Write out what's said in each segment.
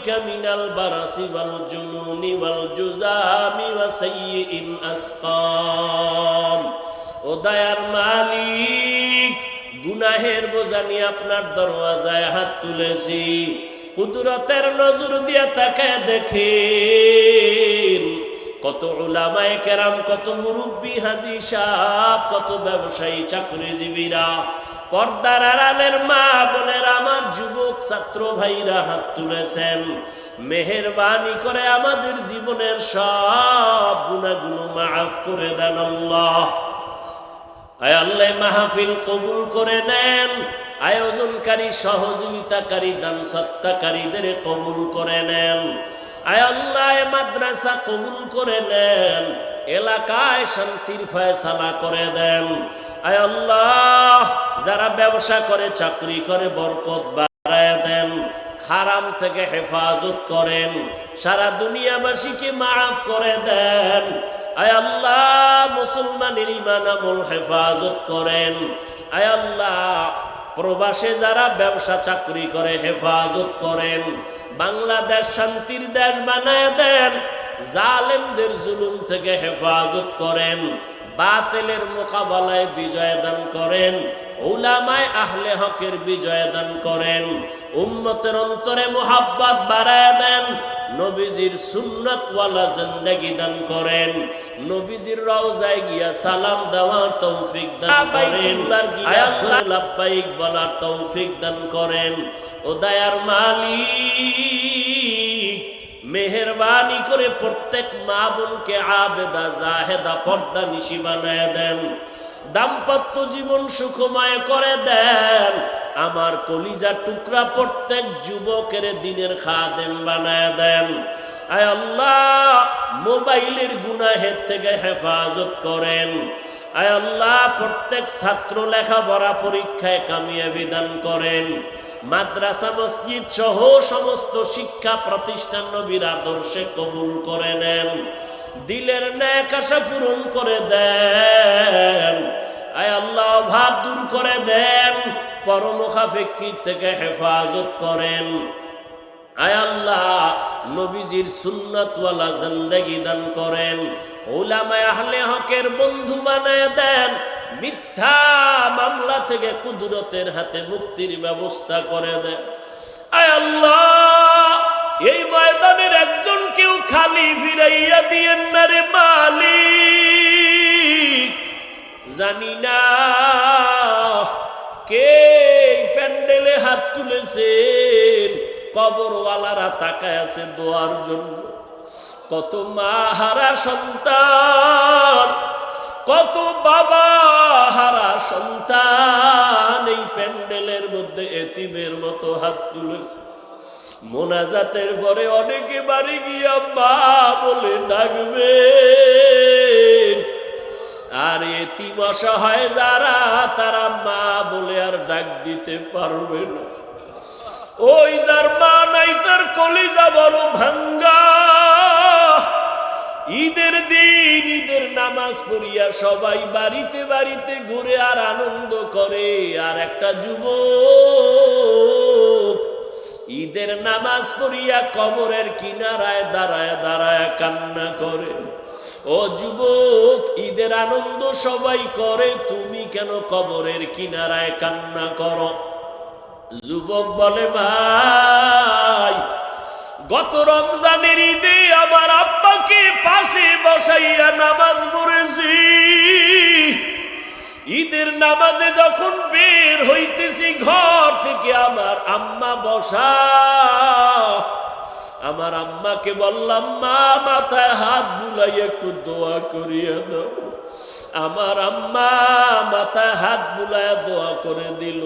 بك من البرص والجنون والجزام وسيء الأسقام ও দয়ার মালিক গুনাহের বোঝা নিয়ে আপনার দরওয়াজায় হাত তুলেছি কুদরতের নজর দিয়ে তাকায় দেখেন কত ওলামায় কেরাম কত মুরব্বী হাজি সাহ কত ব্যবসায়ী চাকরিজীবীরা পর্দার আড়ালের মা বোনের আমার যুবক ছাত্র ভাইরা হাত তুলেছেন। মেহেরবানি করে আমাদের জীবনের সব গুণাগুলো মাফ করে দেন আল্লাহ। আল্লাহ মাহফিল কবুল করে নেন। আয়োজনকারী, সহযোগিতাকারী, দান সত্তাকারীদের কবুল করে নেন। আয় আল্লাহ মাদ্রাসা কবুল করে নেন। এলাকায় শান্তির ফয়সালা করে দেন। আল্লাহ, যারা ব্যবসা করে, চাকরি করে, বরকত বাড়ায় দেন, হারাম থেকে হেফাজত করেন, সারা দুনিয়াবাসীকে মাফ করে দেন। আয় আল্লাহ, মুসলমানের ইমান আমল হেফাজত করেন। আয় আল্লাহ, প্রবাসে যারা ব্যবসা, চাকরি করে, হেফাজত করেন, বাংলাদেশ শান্তির দেশ বানায় দেন, জালেমদের জুলুম থেকে হেফাজত করেন। বাতেলের মোকাবেলায় বিজয় দান করেন উলামায় আহলে হকের বিজয় দান করেন উম্মতের অন্তরে মোহাব্বত বাড়ায় দেন নবীজির সুন্নতওয়ালা জিন্দেগি দান করেন নবীজির রওজায় গিয়া সালাম দেওয়ার তৌফিক দান করেন লাব্বাইক বলার তৌফিক দান করেন ও দয়ার মালিক। মেহরবানি করে প্রত্যেক মা বোনকে আবেদা, জাহেদা, পর্দা নিশি বানায় দেন। দাম্পত্য জীবন সুখময় করে দেন। আমার কলিজা টুকরা প্রত্যেক যুবকের দিনের খাদেম বানায় দেন। আয় আল্লাহ, মোবাইলের গুনাহের থেকে হেফাজত করেন। আয় আল্লাহ, প্রত্যেক ছাত্র লেখাপড়া পরীক্ষায় কামিয়াবি দান করেন। মাদ্রাসা, মসজিদ সহ সমস্ত শিক্ষা প্রতিষ্ঠান নবীর আদর্শে কবুল করে নেন। দিলের ন্যাক আশা পূরণ করে দেন। আয় আল্লাহ অভাব দূর করে দেন। পরমুখাফেক্ষি থেকে হেফাজত করেন। আয় আল্লাহ, নবীজির সুন্নতওয়ালা জিন্দেগি দান করেন। ওলামায় আহলে হকের বন্ধু বানায় দেন। মিথ্যা মামলা থেকে কুদরতের হাতে মুক্তির ব্যবস্থা করে দেন আয় আল্লাহ, এই ময়দানের একজন কেউ খালি ফিরাইয়া দিয়েন না রে মালিক। জানি না কে প্যান্ডেলে হাত তুলেছেন, কবরওয়ালারা তাকায় আছে দোয়ার জন্য। কত মা হারা সন্তান কত বাবা, হারা সন্তান, এই প্যান্ডেলের মধ্যে এতিমের মতো হাত তুলেছে। মোনাজাতের পরে অনেকে বাড়ি গিয়া মা বলে ডাকবে। আর এতিম অসহায় যারা, তারা মা বলে আর ডাক দিতে পারবে না। ওই যার মা পড়িয়া সবাই বাড়িতে বাড়িতে ঘুরে আর আনন্দ করে। আর একটা যুবক ঈদের নামাজ পড়িয়া কবরের কিনারায় দাঁড়ায় দাঁড়ায় কান্না করে। ও যুবক, ঈদের আনন্দ সবাই করে, তুমি কেন কবরের কিনারায় কান্না করো? যুবক বলে, ভাই, গত রমজানের ঈদে নামাজে যখন বের হইতেছি, ঘর থেকে আমার আম্মা বসা। আমার আম্মাকে বললাম, মা, মাথায় হাত বুলাই একটু দোয়া করিয়া দাও। আমার আম্মা মাথায় হাত বুলায় দোয়া করে দিল।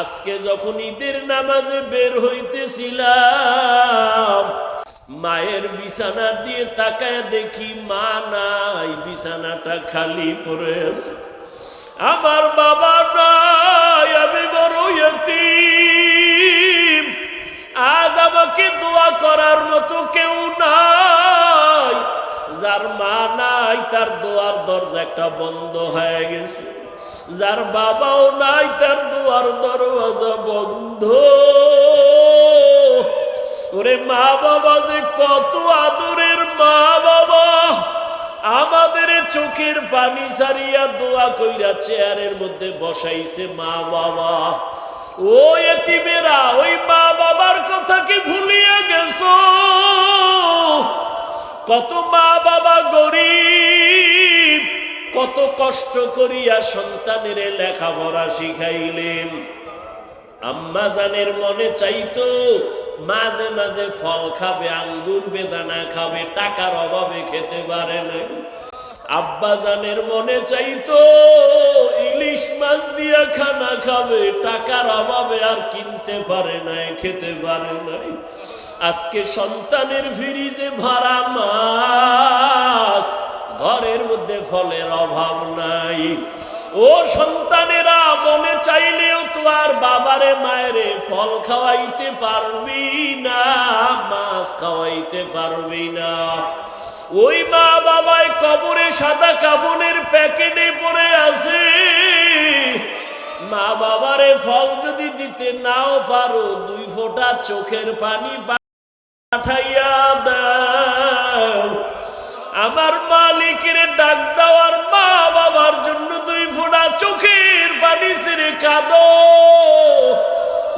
আজকে যখন ঈদের নামাজে বের হইতেছিলাম, মায়ের বিছানা দিয়ে তাকায় দেখি মা নাই, বিছানাটা খালি পড়ে আছে। আমার বাবা নাই, আমি বড় আজ আমাকে দোয়া করার মতো কেউ নাই। যার মা নাই, তার দোয়ার দরজা একটা বন্ধ হয়ে গেছে। যার বাবাও নাই, তার দোয়ার দরওয়াজা বন্ধ। ওরে মা বাবা যে কত আদরের মা বাবা। আমাদের চোখের পানি সারিয়া দোয়া কইরা চেয়ারের মধ্যে বসাইছে মা বাবা। ও এতিমেরা, ওই মা বাবার কথা কি ভুলিয়ে গেছো। কত মা বাবা গরিব, কত কষ্ট করিয়া সন্তানের লেখাপড়া শিখাইলেন। আম্মা জানের মনে চাইতো মাঝে মাঝে ফল খাবে, আঙ্গুর বেদানা খাবে, টাকার অভাবে খেতে পারে না আব্বা জানের মনে চাইতো, ইলিশ মাছ দিয়া খানা খাবে, টাকার অভাবে আর কিনতে পারে নাই, খেতে পারে নাই। আজকে সন্তানের ফ্রিজে ভরা মাছ, ঘরের মধ্যে ফলের অভাব নাই। ও সন্তানেরা, মনে চাইলেও তো আর বাবারে, মায়েরে ফল খাওয়াইতে পারবি না, মাছ খাওয়াইতে পারবি না। ওই মা বাবায় কবরে সাদা কাবনের প্যাকেটে পড়ে আছে। মা বাবারে ফল যদি দিতে নাও পারো, দুই ফোঁটা চোখের পানি পাঠাইয়া দাও। আমার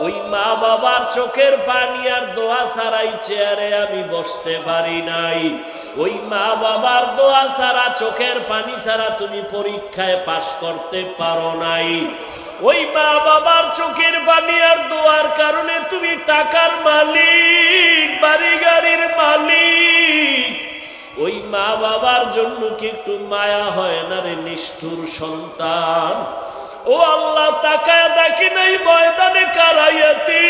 ওই মা বাবার চোখের পানি আর দোয়া ছাড়াই চেয়ারে আমি বসতে পারি নাই। ওই মা বাবার দোয়া ছাড়া, চোখের পানি ছাড়া তুমি পরীক্ষায় পাশ করতে পারো নাই। ওই মা বাবার চোখের পানি আর দোয়ার কারণে তুমি টাকার মালিক বাড়ি গাড়ির মালিক। ওই মা বাবার জন্য কি একটু মায়া হয় না রে নিষ্ঠুর সন্তান? ও আল্লাহ তাকায় দেখি নাই ময়দানে কারাইয়াতি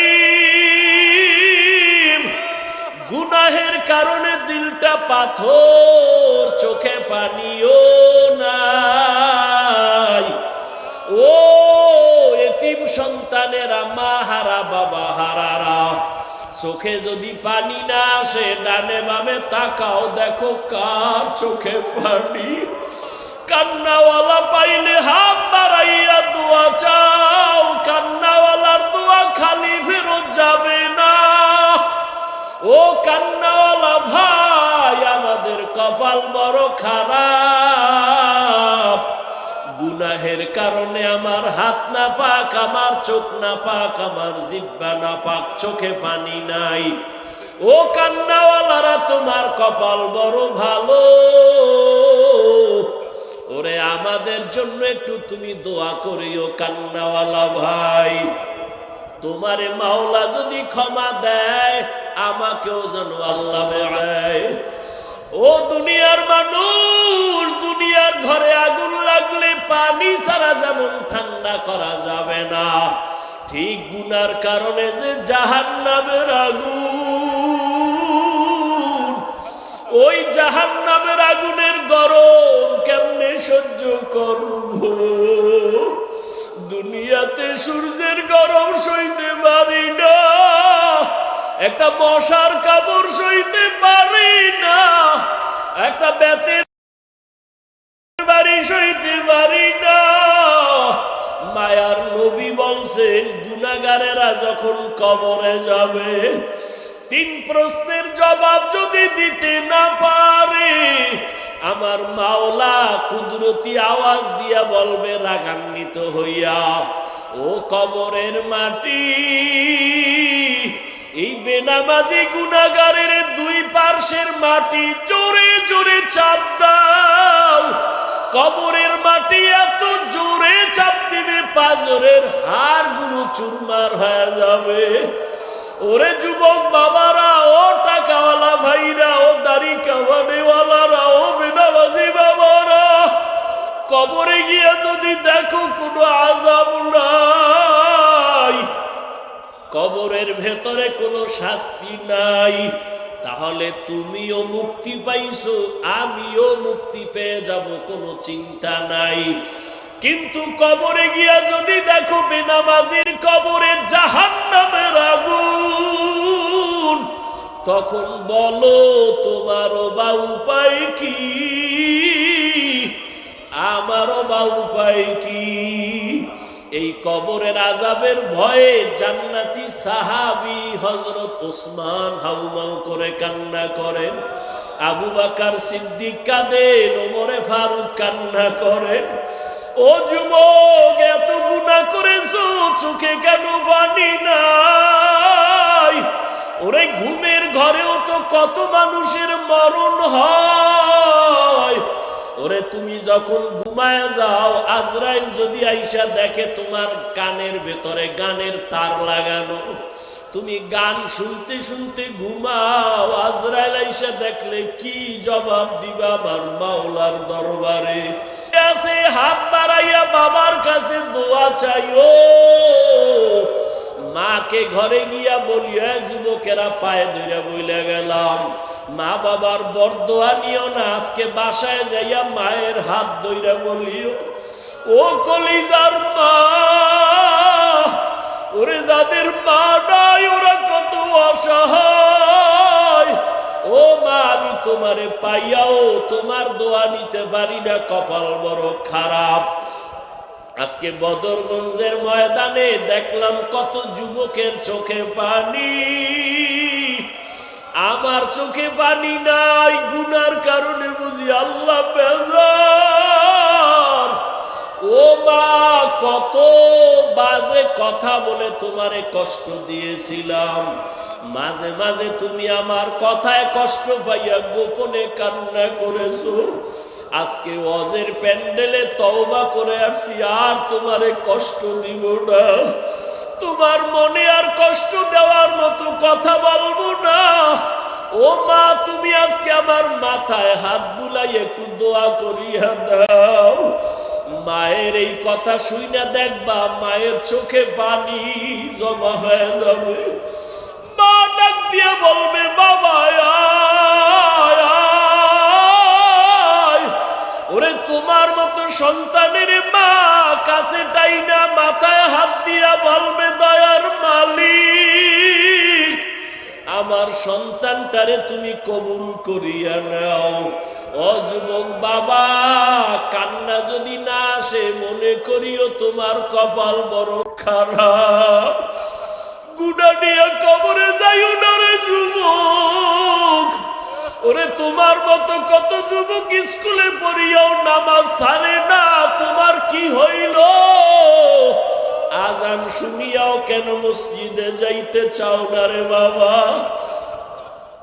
গুনাহের কারণে দিলটা পাথর, চোখে পানিও নাই। ও এতিম সন্তানেরা মা হারা বাবা হারারা, চোখে যদি পানি না আসে, ডানে বামে তাকাও, দেখো কার চোখে পানি কান্নাওয়ালা পাইলে হাত বাড়াইয়া দোয়া চাও। কান্নাওয়ালার দোয়া খালি ফেরত যাবে না। ও কান্নাওয়ালা ভাই, আমাদের কপাল বড় খারাপ। গুনাহের কারণে আমার হাত না পাক আমার চোখ না পাক আমার জিব্বা না পাক চোখে পানি নাই। ও কান্নাওয়ালারা, তোমার কপাল বড় ভালো। ওরে আমাদের জন্য একটু তুমি দোয়া করিও, কান্নাওয়ালা ভাই। তোমারে মাওলা যদি ক্ষমা দেয়, আমাকেও যেন আল্লাহ ও দুনিয়ার মানুষ, দুনিয়ার ঘরে আগুন লাগলে পানি ছাড়া যেমন ঠান্ডা করা যাবে না, ঠিক গুনার কারণে যে জাহান নামের আগুন ওই জাহান নামের আগুনের গরম কেমনে সহ্য করব? দুনিয়াতে সূর্যের গরম সইতে পারি না, একটা মশার কাপড় সইতে পারি না, একটা বেতের বাড়ি সইতে পারি না। মায়ার নবী বলছেন গুনাগারেরা যখন কবরে যাবে তিন প্রশ্নের জবাব যদি দিতে না পারে, আমার মাওলা কুদরতি আওয়াজ দিয়া বলবে, রাগান্বিত হইয়া, ও কবরের মাটি, এই বেনামাজি গুনাগারের দুই পার্শ্বের মাটি জোরে জোরে চাপ দাও। কবরের মাটি এত জোরে চাপ দিবে, পাজরের হাড়গুলো চুরমার হয়ে যাবে। ওরে যুবক বাবারা, ও টাকাওয়ালা ভাইরা, ও দাড়ি কামানেওয়ালারা ও বেনাবাজি বাবারা, কবরে গিয়ে যদি দেখো কোনো আজাব নাই, কবরের ভেতরে কোনো শাস্তি নাই, তাহলে তুমিও মুক্তি পাইছো, আমিও মুক্তি পেয়ে যাব, কোনো চিন্তা নাই। কিন্তু কবরে গিয়া যদি দেখো বেনামাজির কবরে জাহান নামের আগুন, তখন বলো তোমারও বা উপায় কি? আমারও বা উপায় কি? এই কবরের আজাবের ভয়ে জান্নাতি সাহাবি হজরত ওসমান হাউমাউ করে কান্না করেন, আবু বাকার সিদ্দিক কাঁদেন, ওমরে ফারুক কান্না করেন। ও যুবক, এত গুণা করেছ, চোখে কেন বানি নাই? ওরে ঘুমের ঘরেও তো কত মানুষের মরণ হয়। ওরে তুমি যখন ঘুমায় যাও, আজরাইল যদি আইসা দেখে তোমার কানের ভেতরে গানের তার লাগানো, তুমি গান শুনতে শুনতে ঘুমাও, আজরাইল আইসা দেখলে কি জবাব দিবা আমার মাওলার দরবারে? বাড়াইয়া বাবার কাছে দোয়া চাইও। মাকে ঘরে গিয়া বলিয়া যুবকেরা পায়ে ধরে বইলে গেলাম। মা বাবার বরদোয়া নিও না, আজকে বাসায় যাইয়া মায়ের হাত ধইরা বলিও, ও কলিজার মা, ওরে যাদের মা নাই, ওরা কত অসহায়। ও মা, আমি তোমারে পাইয়াও তোমার দোয়া নিতে পারি না, কপাল বড় খারাপ। আজকে বদরগঞ্জের ময়দানে দেখলাম কত যুবকের চোখে পানি। আমার চোখে পানি নাই, গুনার কারণে বুঝি আল্লাহ বেজার। ও মা কত বাজে কথা বলে তোমারে কষ্ট দিয়েছিলাম। মাঝে মাঝে তুমি আমার কথায় কষ্ট পাইয়া গোপনে কান্না করেছ। আজকে অজের প্যান্ডেলে তওবা করে আসছি, আর তোমারে কষ্ট দিব না। তোমার মনে আর কষ্ট দেওয়ার মতো কথা বলব না। ও মা তুমি আজকে আমার মাথায় হাত বুলাই একটু দোয়া করিয়া দাও। মায়ের এই কথা শুই না দেখবা, মায়ের চোখে পানি জমা হয়ে যাবে মা ডাক দিয়ে বলবে, বাবা। ওরে, তোমার মতো সন্তানের মা কাছে টাই না মাথায় হাত দিয়া বলবে, দয়ার মালিক আমার সন্তানটারে তুমি কবুল করিয়া নাও। ও যুবক বাবা, কান্না যদি না আসে, মনে করিও তোমার কপাল বড় খারাপ। গুণা নিয়ে কবরে যাইও না রে যুবক। ওরে, তোমার মতো কত যুবক স্কুলে পড়িয়াও নামাজ সারে না, তোমার কি হইল? আজান শুনিয়াও কেন মসজিদে যাইতে চাও না রে বাবা?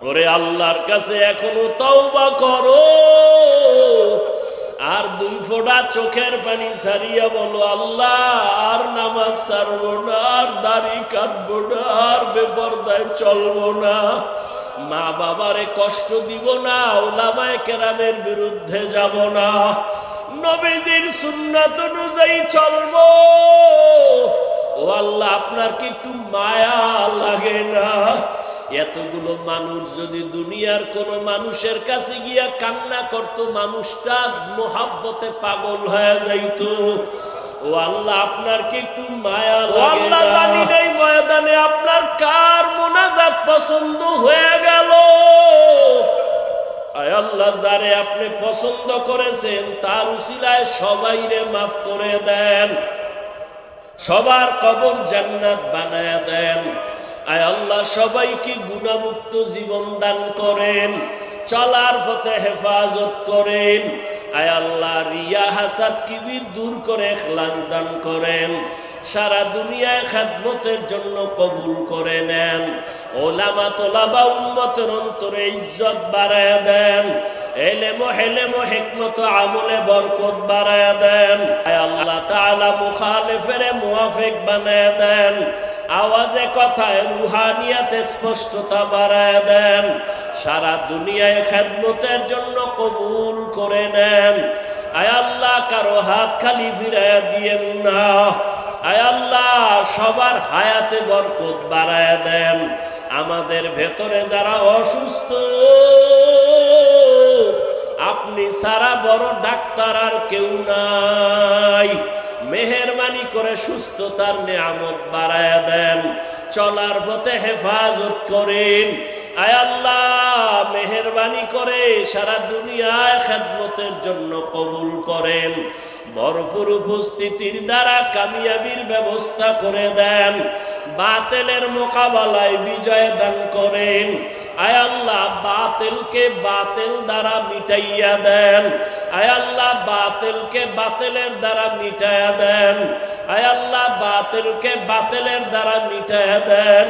ওরে আল্লাহর কাছে এখনও তওবা করো। আর দুই ফোঁটা চোখের পানি সারিয়া বলো, আল্লাহ, আর নামাজ সারবো না, আর দাড়ি কাটবো না, আর বেপরদায় চলবো না। মা বাবারে কষ্ট দিব না, ওলামায় কেরামের বিরুদ্ধে যাব না। নবীজির সুন্নাত অনুযায়ী চলবো। ও আল্লাহ আপনার কি একটু মায়া লাগে না? এতগুলো মানুষ যদি দুনিয়ার কোন মানুষের কাছে গিয়া কান্না করত মানুষটা মোহাব্বতে পাগল হয়ে যাইত। ও আল্লাহ আপনার কি একটু মায়া আল্লাহ জানি নাই ময়দানে আপনার কার মোনাজাত পছন্দ হয়ে গেল। আল্লাহ, যারে আপনি পছন্দ করেছেন, তার উসিলায় সবাইরে মাফ করে দেন। সবার কবর জান্নাত বানায়া দেন। আয় আল্লাহ, সবাইকে গুণামুক্ত জীবন দান করেন, চলার পথে হেফাজত করেন। আয় আল্লাহ, রিয়া হাসাদ কিবির দূর করে এখলাস দান করেন। সারা দুনিয়ায় খাদমতের জন্য কবুল করে নেন। ওলামা তোলাবা উম্মতের অন্তরে ইজ্জত বাড়ায় দেন। এলেমো হেলেমো হেকমত আমলে বরকত বাড়ায় দেন। আয় আল্লাহ তাআলা মুখালিফের মুয়াফিক বানায় দেন। আওয়াজে কথায় রুহানিয়াতে স্পষ্টতা বাড়ায় দেন। সারা দুনিয়ায় খেদমতের জন্য কবুল করে নেন। আয় আল্লাহ, কারও হাত খালি ফিরায় দিয়েন না। আয় আল্লাহ, সবার হায়াতে বরকত বাড়ায় দেন। আমাদের ভেতরে যারা অসুস্থ, আপনি সারা বড় ডাক্তার আর কেউ নাই। মেহরবানি করে সুস্থতার নিয়ামত বাড়ায় দেন। চলার পথে হেফাজত করেন। আয় আল্লাহ, মেহরবানি করে সারা দুনিয়ায় খেদমতের জন্য কবুল করেন। ভরপুর উপস্থিতির দ্বারা কামিয়াবির ব্যবস্থা করে দেন। বাতেলের মোকাবেলায় বিজয় দান করেন। আয় আল্লাহ, বাতেলকে বাতেল দ্বারা মিটাইয়া দেন। আয় আল্লাহ, বাতেলকে বাতেলের দ্বারা মিটাইয়া দেন। আয় আল্লাহ, বাতেলকে বাতেলের দ্বারা মিটাইয়া দেন।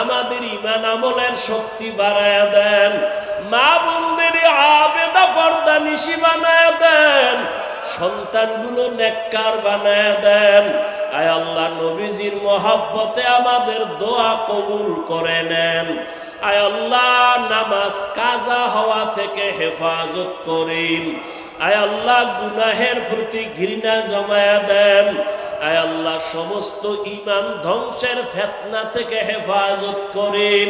আমাদের ইমান আমলের শক্তি বাড়ায় দেন। মা বোনদের আবেদা পর্দা নিশি বানায় দেন। সন্তানগুলো নেককার বানায় দেন। আয় আল্লাহ, নবীজির মহাব্বতে আমাদের দোয়া কবুল করে নেন। আয় আল্লাহ, নামাজ কাজা হওয়া থেকে হেফাজত করিন। আয় আল্লাহ, গুনাহের প্রতি ঘৃণা জমায়া দেন। আয় আল্লাহ, সমস্ত ইমান ধ্বংসের ফেতনা থেকে হেফাজত করিন।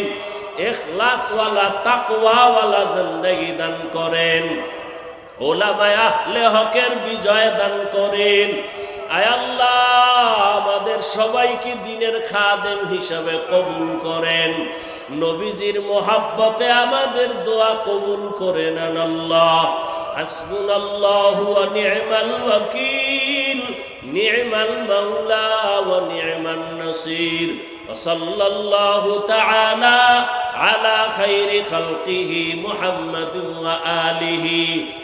এখলাসওয়ালা তাকওয়াওয়ালা জিন্দেগি দান করেন। ওলামায় আহলে হকের বিজয় দান করেন আয় আল্লাহ আমাদের সবাইকে দিনের খাদেম হিসাবে কবুল করেন নবীজির মোহাব্বতে আমাদের দোয়া কবুল করে নেন আল্লাহ হাসবুন আল্লাহ নি'মাল ওয়াকিল নি'মাল মাওলা ওয়া নি'মান নাসির وصلى الله تعالى على خير خلقه محمد وآله